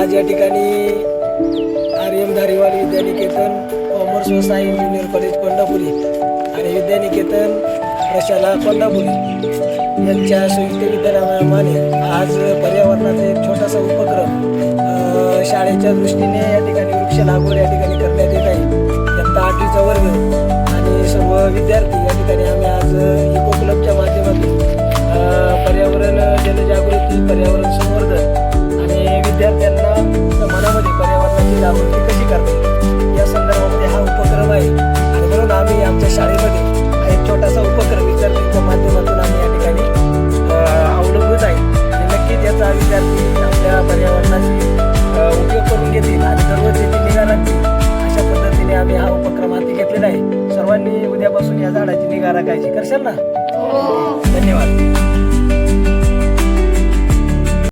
आज या ठिकाणी R M Dhariwal Vidyaniketan commerce व सायन्स ज्युनियर कॉलेज कोल्हापुरी आणि विद्यानिकेतन प्रशाला कोल्हापुरी यांच्या संयुक्त विद्यालयामाने आज पर्यावरणाचा एक छोटासा उपक्रम शाळेच्या दृष्टीने या ठिकाणी वृक्ष लागवड या ठिकाणी करण्यात येत आहे. इयत्ता आठवीचा वर्ग आणि सर्व विद्यार्थी या ठिकाणी आम्ही आज इको क्लबच्या माध्यमातून पर्यावरण जनजागृती पर्यावरण झाडाची निगा राखायची. करशाल ना? हो.